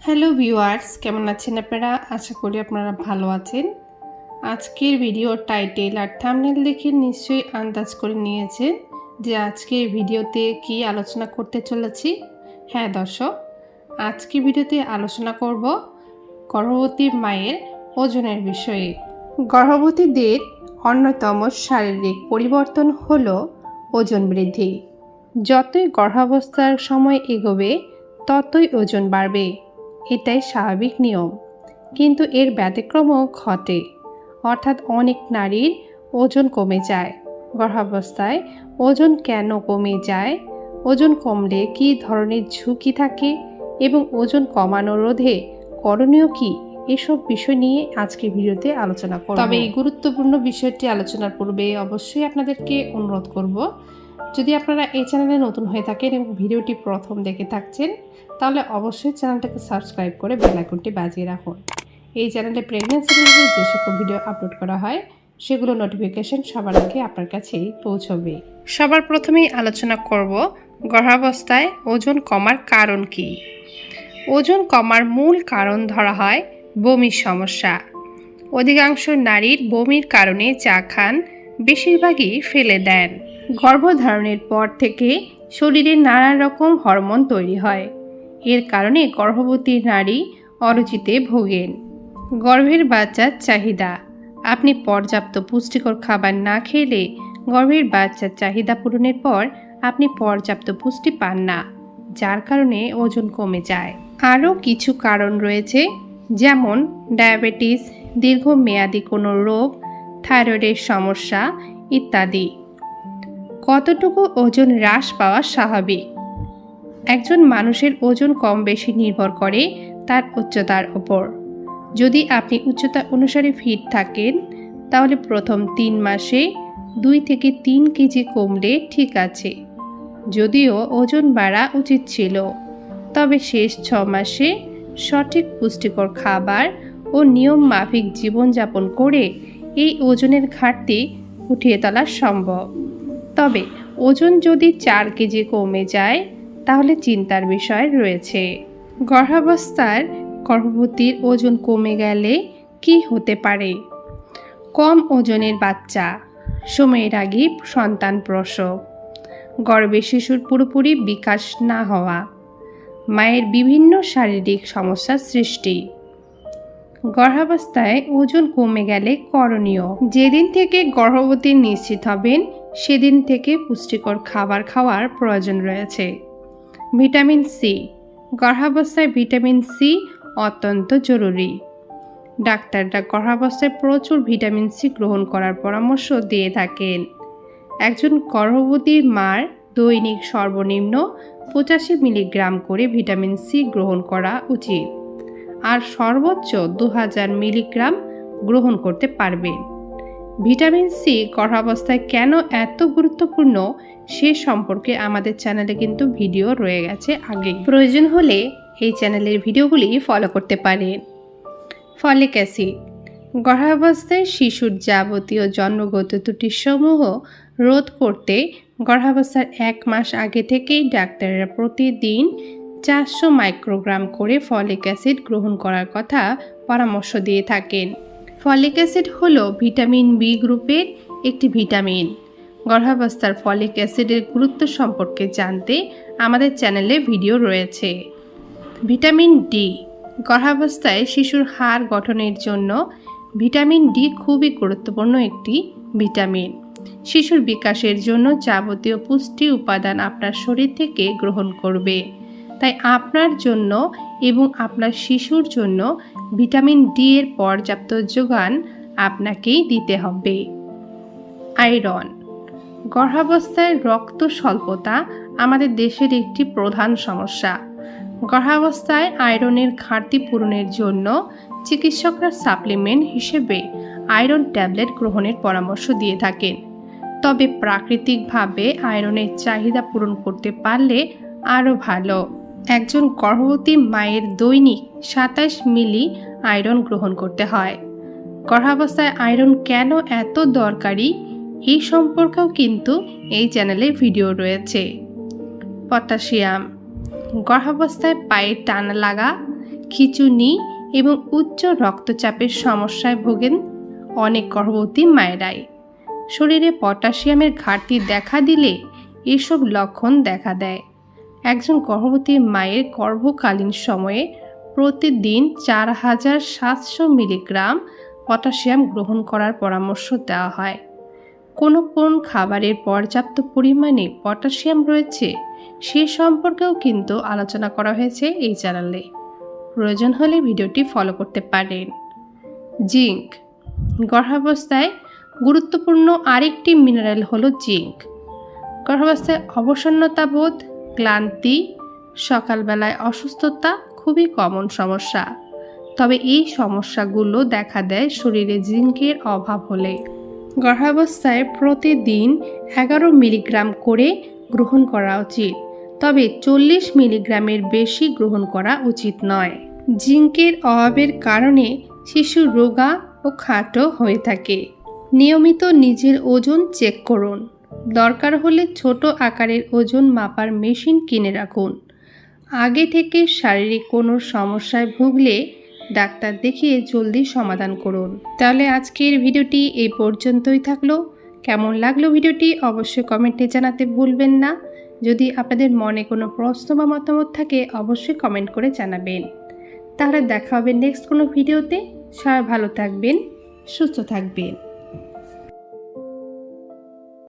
Hello viewers কেমন আছেন আপনারা? আশা করি আপনারা ভালো আছেন। আজকের ভিডিও টাইটেল আর থামনেল দেখে নিশ্চয়ই আন্দাজ করে নিয়েছেন যে আজকের ভিডিওতে কি আলোচনা করতে চলেছি। হ্যাঁ দর্শক আজকের ভিডিওতে আলোচনা করব গর্ভবতী মায়ের ওজনের বিষয়ে। গর্ভবতীদের অন্যতম শারীরিক পরিবর্তন হল ওজন বৃদ্ধি। যতই গর্ভাবস্থার সময় এগোবে, ততই ওজন বাড়বে। এটাই স্বাভাবিক নিয়ম। কিন্তু এর ব্যতিক্রমও ঘটে। অর্থাৎ অনেক নারীর ওজন কমে যায়। গর্ভাবস্থায় ওজন কেন কমে যায়? ওজন কমলে কী ধরনের ঝুঁকি থাকে? এবং ওজন কমানো রোধে করণীয় কী? এসব বিষয় নিয়ে আজকে ভিডিওতে আলোচনা করব। তবে এই গুরুত্বপূর্ণ বিষয়টি আলোচনার পূর্বে অবশ্যই আপনাদেরকে অনুরোধ করব যদি আপনারা এই চ্যানেলে নতুন হয়ে থাকেন এবং ভিডিওটি প্রথম দেখে থাকছেন, তাহলে অবশ্যই চ্যানেলটাকে সাবস্ক্রাইব করে বেল আইকনটি বাজিয়ে রাখুন। এই চ্যানেলে প্রেগনেন্সি রিলেটেড যে সকল ভিডিও আপলোড করা হয়, সেগুলো নোটিফিকেশন সবার আগে আপনার কাছেই পৌঁছবে। সবার প্রথমেই আলোচনা করব গর্ভাবস্থায় ওজন কমার কারণ কি? ওজন কমার মূল কারণ ধরা হয় বমির সমস্যা। অধিকাংশ নারীর বমির কারণে চা খান, বেশিরভাগই ফেলে দেন। গর্ভধারণের পর থেকে শরীরে নানা রকম হরমোন তৈরি হয়। এর কারণে গর্ভবতী নারী অরুচিতে ভোগেন। গর্ভের বাচ্চার চাহিদা। আপনি পর্যাপ্ত পুষ্টিকর খাবার না খেলে গর্ভের বাচ্চার চাহিদা পূরণের পর আপনি পর্যাপ্ত পুষ্টি পান না, যার কারণে ওজন কমে যায়। আরও কিছু কারণ রয়েছে, যেমন ডায়াবেটিস, দীর্ঘমেয়াদী কোনো রোগ, থাইরয়েডের সমস্যা ইত্যাদি। কতটুকু ওজন হ্রাস পাওয়া স্বাভাবিক? একজন মানুষের ওজন কম বেশি নির্ভর করে তার উচ্চতার ওপর। যদি আপনি উচ্চতা অনুসারে ফিট থাকেন, তাহলে প্রথম তিন মাসে দুই থেকে তিন কেজি কমলে ঠিক আছে। যদিও ওজন বাড়া উচিত ছিল, তবে শেষ ছ মাসে সঠিক পুষ্টিকর খাবার ও নিয়ম মাফিক জীবনযাপন করে এই ওজনের ঘাটতি উঠিয়ে তোলা সম্ভব। তবে ওজন যদি চার কেজি কমে যায়, তাহলে চিন্তার বিষয় রয়েছে। গর্ভাবস্থার গর্ভবতীর ওজন কমে গেলে কি হতে পারে? কম ওজনের বাচ্চা, সময়ের আগে সন্তান প্রসব। গর্ভে শিশুর পুরোপুরি বিকাশ না হওয়া, মায়ের বিভিন্ন শারীরিক সমস্যার সৃষ্টি। গর্ভাবস্থায় ওজন কমে গেলে করণীয়, যেদিন থেকে গর্ভবতী নিশ্চিত হবেন সেদিন থেকে পুষ্টিকর খাবার খাওয়ার প্রয়োজন রয়েছে। Vitamin C. গর্ভাবস্থায় ভিটামিন সি অত্যন্ত জরুরি। ডাক্তাররা গর্ভাবস্থায় প্রচুর ভিটামিন সি গ্রহণ করার পরামর্শ দিয়ে থাকেন। একজন গর্ভবতী মার দৈনিক সর্বনিম্ন পঁচাশি মিলিগ্রাম করে ভিটামিন সি গ্রহণ করা উচিত। আর সর্বোচ্চ দু হাজার মিলিগ্রাম গ্রহণ করতে পারবেন। ভিটামিন সি গর্ভাবস্থায় কেন এত গুরুত্বপূর্ণ সে সম্পর্কে আমাদের চ্যানেলে কিন্তু ভিডিও রয়ে গেছে আগে প্রয়োজন হলে এই চ্যানেলের ভিডিওগুলি ফলো করতে পারেন। ফলিক অ্যাসিড গর্ভাবস্থায় শিশুর যাবতীয় জন্মগত ত্রুটিসমূহ রোধ করতে গর্ভাবস্থার এক মাস আগে থেকেই ডাক্তাররা প্রতিদিন চারশো মাইক্রোগ্রাম করে ফলিক অ্যাসিড গ্রহণ করার কথা পরামর্শ দিয়ে থাকেন। ফলিক অ্যাসিড হল ভিটামিন বি গ্রুপের একটি ভিটামিন। গর্ভাবস্থার ফলিক অ্যাসিডের গুরুত্ব সম্পর্কে জানতে আমাদের চ্যানেলে ভিডিও রয়েছে। ভিটামিন ডি, গর্ভাবস্থায় শিশুর হাড় গঠনের জন্য ভিটামিন ডি খুবই গুরুত্বপূর্ণ একটি ভিটামিন। শিশুর বিকাশের জন্য যাবতীয় পুষ্টি উপাদান আপনার শরীর থেকে গ্রহণ করবে। তাই আপনার জন্য এবং আপনার শিশুর জন্য ভিটামিন ডি এর পর্যাপ্ত যোগান আপনাকেই দিতে হবে। আয়রন। গর্ভাবস্থায় রক্ত স্বল্পতা আমাদের দেশের একটি প্রধান সমস্যা। গর্ভাবস্থায় আয়রনের ঘাটতি পূরণের জন্য চিকিৎসকরা সাপ্লিমেন্ট হিসেবে আয়রন ট্যাবলেট গ্রহণের পরামর্শ দিয়ে থাকেন। তবে প্রাকৃতিকভাবে আয়রনের চাহিদা পূরণ করতে পারলে আরও ভালো। একজন গর্ভবতী মায়ের দৈনিক সাতাশ মিলি আয়রন গ্রহণ করতে হয়। গর্ভাবস্থায় আয়রন কেন এত দরকারি? এই সম্পর্কেও কিন্তু এই চ্যানেলে ভিডিও রয়েছে। পটাশিয়াম, গর্ভাবস্থায় পায়ের টানা লাগা, খিচুনি এবং উচ্চ রক্তচাপের সমস্যায় ভোগেন অনেক গর্ভবতী মায়েরাই। শরীরে পটাশিয়ামের ঘাটতি দেখা দিলে এসব লক্ষণ দেখা দেয়। একজন গর্ভবতী মায়ের গর্ভকালীন সময়ে প্রতিদিন চার হাজার সাতশো মিলিগ্রাম পটাশিয়াম গ্রহণ করার পরামর্শ দেওয়া হয়। কোন কোন খাবারের পর্যাপ্ত পরিমাণে পটাশিয়াম রয়েছে সে সম্পর্কেও কিন্তু আলোচনা করা হয়েছে এই চ্যানেলে। প্রয়োজন হলে ভিডিওটি ফলো করতে পারেন। জিঙ্ক গর্ভাবস্থায় গুরুত্বপূর্ণ আরেকটি মিনারেল হলো জিঙ্ক। গর্ভাবস্থায় অবসন্নতা বোধ ক্লান্তি, সকালবেলায় অসুস্থতা খুবই কমন সমস্যা। তবে এই সমস্যাগুলো দেখা দেয় শরীরে জিঙ্কের অভাব হলে। গর্ভাবস্থায় প্রতিদিন এগারো মিলিগ্রাম করে গ্রহণ করা উচিত। তবে চল্লিশ মিলিগ্রামের বেশি গ্রহণ করা উচিত নয়। জিঙ্কের অভাবের কারণে শিশু রোগা ও খাটো হয়ে থাকে। নিয়মিত নিজের ওজন চেক করুন। দরকার হলে ছোট আকারের ওজন মাপার মেশিন কিনে রাখুন। আগে থেকে শারীরিক কোনো সমস্যায় ভুগলে ডাক্তার দেখিয়ে জলদি সমাধান করুন। তাহলে আজকের ভিডিওটি এই পর্যন্তই থাকল। কেমন লাগল ভিডিওটি অবশ্যই কমেন্টে জানাতে ভুলবেন না। যদি আপনাদের মনে কোনো প্রশ্ন বা মতামত থাকে, অবশ্যই কমেন্ট করে জানাবেন। তাহলে দেখা হবে নেক্সট কোনো ভিডিওতে। সবাই ভালো থাকবেন, সুস্থ থাকবেন।